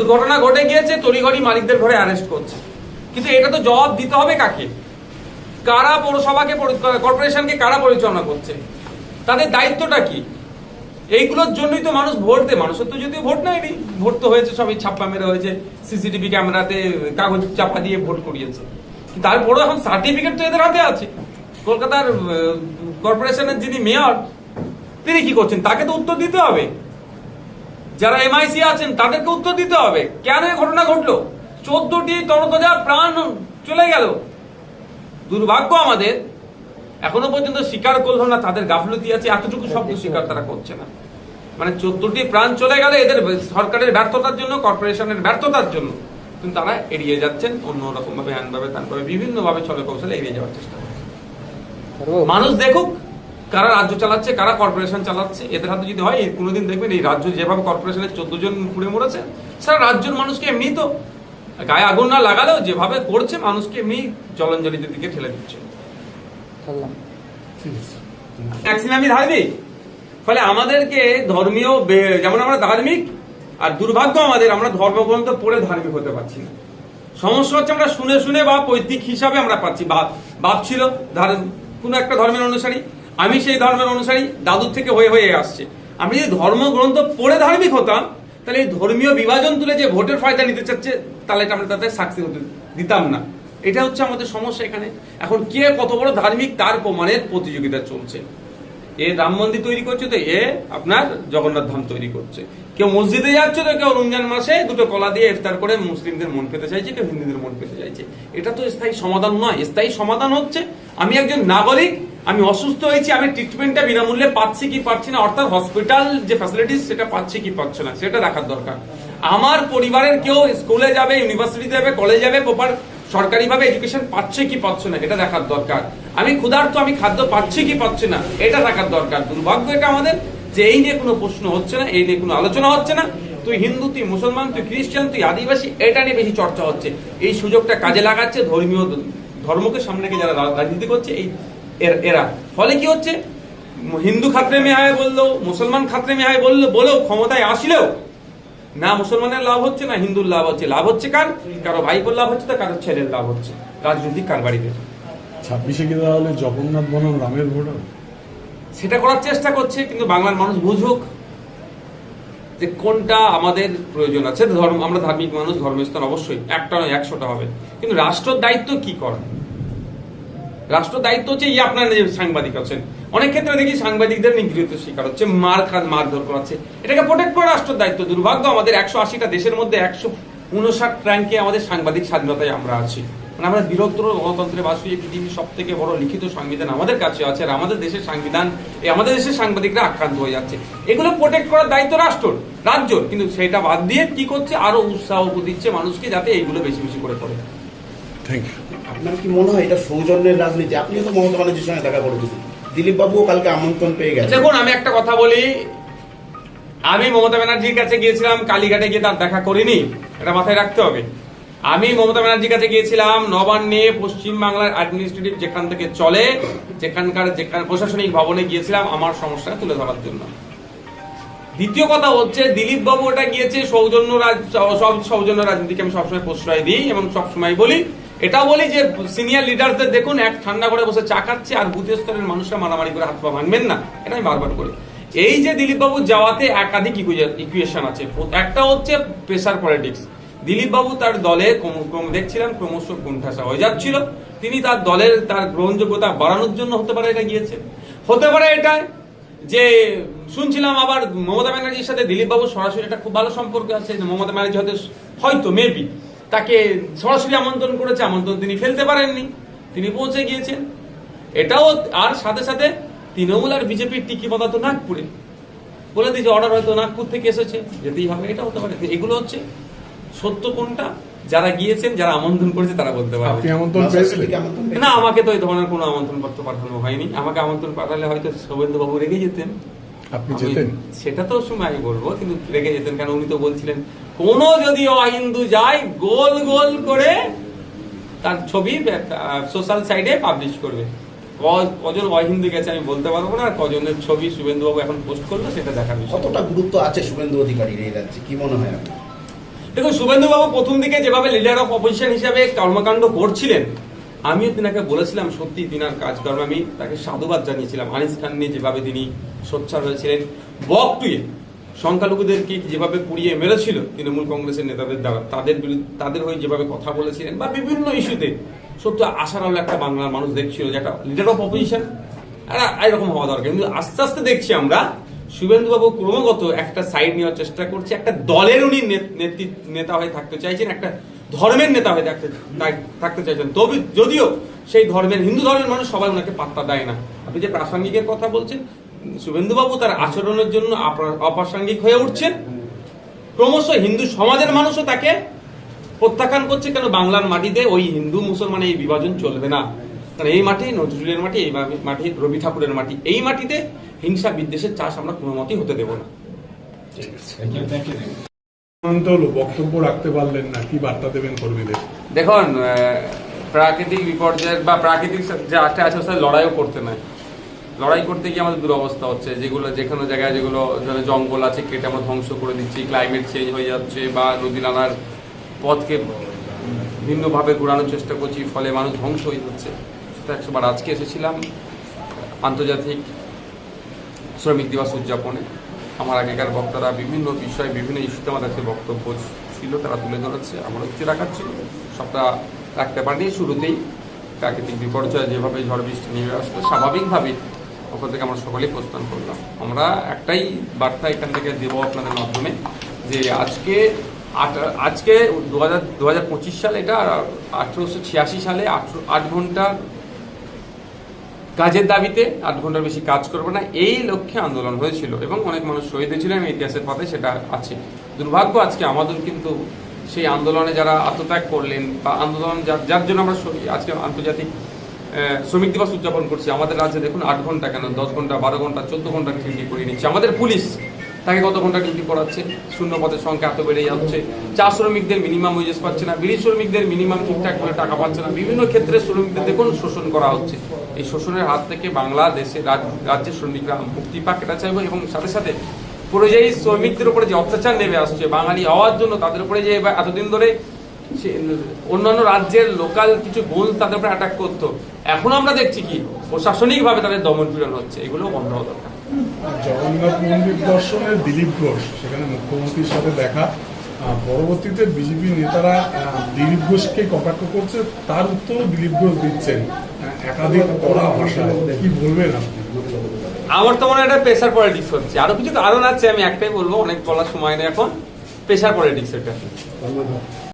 দুর্ঘটনা ঘটে গিয়েছে, তড়িঘড়ি মালিকদের ঘরে অ্যারেস্ট করছে। কিন্তু এটা তো জবাব দিতে হবে কাকে? কারা পৌরসভাকে কর্পোরেশনকে কারা পরিচালনা করছে? তাদের দায়িত্বটা কি? এইগুলোর জন্যই তো মানুষ ভোট দেয়। মানুষের তো যদিও ভোট নেয়নি। ভোট তো হয়েছে, সবই ছাপ্পা মেরে হয়েছে। সিসিটিভি ক্যামেরাতে কাগজ চাপা দিয়ে ভোট করিয়েছে। তারপরেও এখন সার্টিফিকেট তো এদের হাতে আছে। কলকাতার কর্পোরেশনের যিনি মেয়র তিনি কি করছেন? তাকে তো উত্তর দিতে হবে। যারা এমআইসি আছেন, তাদেরকে উত্তর দিতে হবে। কেন ঘটনা ঘটলো? চোদ্দটি তরতাজা প্রাণ চলে গেল। দুর্ভাগ্য আমাদের, এখনও পর্যন্ত স্বীকার করল না, তাদের গাফলতি আছে, এতটুকু শব্দ স্বীকার তারা করছে না। মানে চোদ্দটি প্রাণ চলে গেলে এদের সরকারের ব্যর্থতার জন্য, কর্পোরেশনের ব্যর্থতার জন্য। কিন্তু তারা এড়িয়ে যাচ্ছেন, অন্য রকম ভাবে হ্যানভাবে তানভাবে বিভিন্ন ভাবে চলে কৌশলে এড়িয়ে যাওয়ার চেষ্টা করছে। মানুষ দেখুক কারা রাজ্য চালাচ্ছে কারা কর্পোরেশন চালাচ্ছে এদের হাতে যদি হয় এই কোনোদিন দেখবেন এই রাজ্য যেভাবে কর্পোরেশনের চোদ্দ জন পুড়ে মরেছে সারা রাজ্যের মানুষকে এমনি তো গায়ে আগুন না লাগালেও যেভাবে করছে মানুষকে এমনি জলাঞ্জলিদের দিকে ঠেলে দিচ্ছে। ভ্যাকসিন আমি ধার্মিক। ফলে আমাদেরকে ধর্মীয় বে- যেমন আমরা ধার্মিক আর দুর্ভাগ্য আমাদের আমরা ধর্মগ্রন্থ পড়ে ধার্মিক হতে পারছি না। সমস্যা হচ্ছে আমরা শুনে শুনে বা পৈতৃক হিসাবে আমরা পাচ্ছি। বাপ বাপ ছিল ধার- কোনো একটা ধর্মের অনুসারী আমি সেই ধর্মের অনুসারী, দাদুর থেকে হয়ে হয়ে আসছে। আমি যদি ধর্মগ্রন্থ পড়ে ধার্মিক হতাম, তাহলে এই ধর্মীয় বিভাজন তুলে যে ভোটের ফায়দা নিতে চাচ্ছে, তাহলে এটা আমরা তাদের সাকসেস হতে দিতাম না। এটা হচ্ছে আমাদের সমস্যা এখানে। এখন কে কত বড় ধার্মিক, তার প্রমাণের প্রতিযোগিতা চলছে। এ রাম মন্দির তৈরি করছে তো, এ আপনার জগন্নাথ ধাম তৈরি করছে। কেউ মসজিদে যাচ্ছে তো, কেউ রমজান মাসে দুটো কলা দিয়ে ইফতার করে মুসলিমদের মন পেতে চাইছে, কেউ হিন্দুদের মন পেতে চাইছে। এটা তো স্থায়ী সমাধান নয়। স্থায়ী সমাধান হচ্ছে, আমি একজন নাগরিক আমি অসুস্থ হয়েছি, আমি ট্রিটমেন্টটা বিনামূল্যে পাচ্ছি কি পাচ্ছি না, অর্থাৎ হসপিটাল যে ফ্যাসিলিটিস সেটা পাচ্ছি কি পাচ্ছে না, সেটা দেখার দরকার। আমার পরিবারের কেউ স্কুলে যাবে ইউনিভার্সিটিতে যাবে কলেজে যাবে প্রপার সরকারিভাবে এডুকেশন পাচ্ছে কি পাচ্ছে না এটা দেখার দরকার। আমি ক্ষুধার্ত, আমি খাদ্য পাচ্ছি কি পাচ্ছে না, এটা দেখার দরকার। দুর্ভাগ্য এটা আমাদের যে এই নিয়ে কোনো প্রশ্ন হচ্ছে না, এই নিয়ে কোনো আলোচনা হচ্ছে না। তুই হিন্দু, তুই মুসলমান, তুই খ্রিস্টান, তুই আদিবাসী, এটা নিয়ে বেশি চর্চা হচ্ছে। এই সুযোগটা কাজে লাগাচ্ছে ধর্মীয় ধর্মকে সামনে যারা রাজনীতি করছে, এই এর- এরা। ফলে কি হচ্ছে? হিন্দু খাত্রে মেহায় বলল মুসলমান খাত্রে মেহায় বলল বলেও ক্ষমতায় আসলেও না মুসলমানের লাভ হচ্ছে না হিন্দুর লাভ হচ্ছে। লাভ হচ্ছে কার? কারও ভাইপোর লাভ হচ্ছে তো কারও ছেলের লাভ হচ্ছে। রাজনৈতিক কারবারিদের ছাব্বিশে কি তাহলে জগন্নাথ বনাম রামের ভোট সেটা করার চেষ্টা করছে কিন্তু বাংলার মানুষ বুঝুক যে কোনটা আমাদের প্রয়োজন আছে। ধর্ম আমরা ধার্মিক মানুষ ধর্মস্থান অবশ্যই একটা নয় একশোটা হবে। কিন্তু রাষ্ট্রের দায়িত্ব কি করা? রাষ্ট্র দায়িত্ব হচ্ছে এই আপনার যে সাংবাদিক আছেন। অনেক ক্ষেত্রে দেখি সাংবাদিকদের নিগৃহীত শিকার হচ্ছে, মার খান, মারধর করাচ্ছে। এটাকে প্রোটেক্ট করা রাষ্ট্রের দায়িত্ব। দুর্ভাগ্য, আমাদের একশো আশিটা দেশের মধ্যে একশো উনষাট র্যাঙ্কে আমাদের সাংবাদিক স্বাধীনতায় আমরা আছি। মানে আমরা বৃহত্তর গণতন্ত্রে বাসী, এই পৃথিবীর সব থেকে বড় লিখিত সংবিধান আমাদের কাছে আছে আর আমাদের দেশের সংবিধান আমাদের দেশের সাংবাদিকরা আক্রান্ত হয়ে যাচ্ছে। এগুলো প্রোটেক্ট করার দায়িত্ব রাষ্ট্র রাজ্যর। কিন্তু সেটা বাদ দিয়ে কি করছে? আরও উৎসাহ দিচ্ছে মানুষকে যাতে এইগুলো বেশি বেশি করে করে। থ্যাংক ইউ আপনার কি মনে হয় এটা সৌজন্যের রাজনীতি? আপনিও তো মমতা ব্যানার্জির সঙ্গে দেখা করেছেন। দিলীপ বাবুও কালকে আমন্ত্রণ পেয়ে গেছেন। দেখুন আমি একটা কথা বলি। আমি মমতা ব্যানার্জির কাছে গিয়েছিলাম কালীঘাটে গিয়ে তার দেখা করিনি। এটা মাথায় রাখতে হবে। আমি মমতা ব্যানার্জির কাছে গিয়েছিলাম নবান্নে পশ্চিম বাংলার অ্যাডমিনিস্ট্রেটিভ যেখান থেকে চলে যেখানকার যেখানে প্রশাসনিক ভবনে গিয়েছিলাম আমার সমস্যা তুলে ধরার জন্য। দ্বিতীয় কথা হচ্ছে দিলীপ বাবু ওটা গিয়েছে, সৌজন্য সব সৌজন্য রাজনীতিকে আমি সবসময় প্রশ্রয় দিই এবং সবসময় বলি। এটা বলি যে সিনিয়র লিডারদের দেখুন, এক ঠান্ডা করে বসে চা খাচ্ছে আর বুথ স্তরের মানুষরা মারামারি করে হাত পা ভাঙবেন না। এটা আমি বারবার করি। এই যে দিলীপ বাবু যাওয়াতে একাধিক ইকুয়েশন আছে। একটা হচ্ছে প্রেসার পলিটিক্স দিলীপ বাবু তার দলে দেখছিলাম, ক্রমশ কোণঠাসা হয়ে যাচ্ছিল। তিনি তার দলের, তার গ্রহণযোগ্যতা বাড়ানোর জন্য হতে পারে এটা গিয়েছে। হতে পারে এটা যে শুনছিলাম আবার মমতা ব্যানার্জির সাথে দিলীপ বাবু সরাসরি একটা খুব ভালো সম্পর্ক আছে মমতা ব্যানার্জি হয়তো হয়তো মেবি তাকে সরাসরি আমন্ত্রণ করেছে, আমন্ত্রণ তিনি ফেলতে পারেননি। তিনি পৌঁছে গিয়েছেন। এটাও আর সাথে সাথে তৃণমূল আর বিজেপির টিকি তো নাগপুরে। বলে দিয়েছে অর্ডার হয়তো নাগপুর থেকে এসেছে, যেতেই হবে এটা হতে পারে। এগুলো হচ্ছে সত্য কোনটা? যারা গিয়েছেন যারা আমন্ত্রণ করেছে তারা বলতে পারবে? না আমাকে তো এই ধরনের কোনো আমন্ত্রণ পত্র পাঠানো হয়নি। আমাকে আমন্ত্রণ পাঠালে হয়তো শুভেন্দু বাবু রেগে যেতেন। আপনি যেতেন? সেটা তো সময় আমি বলব কিন্তু রেগে যেতেন কারণ উনি তো বলছিলেন কোন যদি অহিন্দু যায় গোল গোল করে তার ছবি সোশ্যাল সাইডে পাবলিশ করবে। কজন অহিন্দু গেছে আমি বলতে পারব না। কজনের ছবি শুভেন্দু বাবু এখন পোস্ট করল সেটা দেখার বিষয়। কতটা গুরুত্ব আছে শুভেন্দু অধিকারীর এই রাজ্যে? কি মনে হয় আপনার? দেখুন, শুভেন্দুবাবু প্রথম দিকে যেভাবে লিডার অফ অপোজিশন হিসাবে কর্মকাণ্ড করছিলেন, আমিও তিনাকে বলেছিলাম সত্যি তিনার কাজকর্ম, আমি তাকে সাধুবাদ জানিয়েছিলাম। আনিস খান নিয়ে যেভাবে তিনি সোচ্চার হয়েছিলেন, বক টুয়ে সংখ্যালঘুদেরকে যেভাবে পুড়িয়ে মেরেছিল, তৃণমূল কংগ্রেসের নেতাদের দ্বারা, তাদের বিরুদ্ধে, তাদের হয়ে যেভাবে কথা বলেছিলেন, বা বিভিন্ন ইস্যুতে, সত্য আশার আলো একটা বাংলার মানুষ দেখছিল যে একটা লিডার অফ অপোজিশন এরকম হওয়া দরকার। কিন্তু আস্তে আস্তে দেখছি আমরা শুভেন্দুবাবু ক্রমাগত একটা সাইড নেওয়ার চেষ্টা করছে, একটা দলের উনি নেতৃ- হয়ে থাকতে চাইছেন, একটা ধর্মের নেতা হয়ে থাকতে থাকতে চাইছেন। তবে যদিও সেই ধর্মের, হিন্দু ধর্মের মানুষ সবাই ওনাকে পাত্তা দেয় না। আপনি যে প্রাসঙ্গিকের কথা বলছেন, শুভেন্দুবাবু তার আচরণের জন্য অপ্রাসঙ্গিক হয়ে উঠছেন। ক্রমশ হিন্দু সমাজের মানুষও তাকে প্রত্যাখ্যান করছে, কেন বাংলার মাটিতে ওই হিন্দু মুসলমানের এই বিভাজন চলবে না। কারণ এই মাটি নজরুলের মাটি এই মাটি রবি ঠাকুরের মাটি এই মাটিতে হিংসা বিদ্বেষের চাষ আমরা কোনো মতেই হতে দেব না। বক্তব্য রাখতে পারলেন না কি বার্তা দেবেন কর্মীদের? দেখুন আহ, প্রাকৃতিক বিপর্যয়ের বা প্রাকৃতিক যে আটটা আছে সাথে লড়াইও করতে নয়। লড়াই করতে গিয়ে আমাদের দুরবস্থা হচ্ছে যেগুলো যেখানে জায়গায় যেগুলো ধরো জঙ্গল আছে কেটে আমরা ধ্বংস করে দিচ্ছি ক্লাইমেট চেঞ্জ হয়ে যাচ্ছে বা নদী নালার পথকে ভিন্নভাবে ঘোরানোর চেষ্টা করছি ফলে মানুষ ধ্বংস হয়ে যাচ্ছে। সেটা একশোবার আজকে এসেছিলাম আন্তর্জাতিক শ্রমিক দিবস উদযাপনে। আমার আগেকার বক্তারা বিভিন্ন বিষয়ে, বিভিন্ন ইস্যুতে আমার কাছে বক্তব্য ছিল, তারা তুলে ধরেছে, আমার উচ্চ রাখার ছিল সবটা রাখতে পারিনি, শুরুতেই প্রাকৃতিক বিপর্যয় যেভাবে ঝড় বৃষ্টি নেমে আসলো, স্বাভাবিকভাবেই ওখান থেকে আমরা সকলেই প্রস্থান করলাম। আমরা একটাই বার্তা এখান থেকে দেবো আপনাদের মাধ্যমে যে আজকে আজকে দু হাজার সালে এটা, আঠেরোশো ছিয়াশি সালে আট ঘণ্টার কাজের দাবিতে আট ঘণ্টার বেশি কাজ করবে না, এই লক্ষ্যে আন্দোলন হয়েছিল এবং অনেক মানুষ শহীদ হয়েছিল হয়েছিলেন ইতিহাসের পথে সেটা আছে। দুর্ভাগ্য আজকে আমাদের কিন্তু সেই আন্দোলনে যারা আত্মত্যাগ করলেন বা আন্দোলন যার জন্য আমরা আজকে আন্তর্জাতিক শ্রমিক দিবস উদযাপন করছি, আমাদের রাজ্যে দেখুন আট ঘণ্টা কেন? দশ ঘণ্টা, বারো ঘণ্টা, চোদ্দ ঘণ্টা ঠিকই করিয়ে নিচ্ছে। আমাদের পুলিশ তাকে কত ঘণ্টা ডিউটি করাচ্ছে শূন্য পদের সংখ্যা এত বেড়ে যাচ্ছে। চা শ্রমিকদের মিনিমাম ওয়েজেস পাচ্ছে না, বিড়ি শ্রমিকদের মিনিমাম ঠিকঠাক করে টাকা পাচ্ছে না। বিভিন্ন ক্ষেত্রে শ্রমিকদের দেখুন শোষণ করা হচ্ছে। এই শোষণের হাত থেকে বাংলাদেশে রাজ- রাজ্যের শ্রমিকরা মুক্তি পাক, এটা চাইব এবং সাথে সাথে পরিযায়ী শ্রমিকদের উপরে যে অত্যাচার নেমে আসছে, বাঙালি হওয়ার জন্য তাদের উপরে যে এতদিন ধরে অন্যান্য রাজ্যের লোকাল কিছু গোল তাদের উপরে অ্যাটাক করতো। এখন আমরা দেখছি কি, প্রশাসনিকভাবে তাদের দমন পীড়ন হচ্ছে। এগুলো বন্ধ হওয়া দরকার। জগন্নাথ মন্দির দর্শনের দিলীপ ঘোষ, সেখানে মুখ্যমন্ত্রীর সাথে দেখা। পরবর্তীতে বিজেপি নেতারা দিলীপ ঘোষকে কটাক্ষ করছে, তার উত্তরও দিলীপ ঘোষ দিচ্ছেন। একাধিক কড়া ভাষায়। কি বলবেন আমার তো মনে হয় এটা প্রেশার পলিটিক্স হচ্ছে আরও কিছু কারণ আছে, আমি একটাই বলব, অনেক বলার সময় নেই এখন। প্রেশার পলিটিক্স এটা।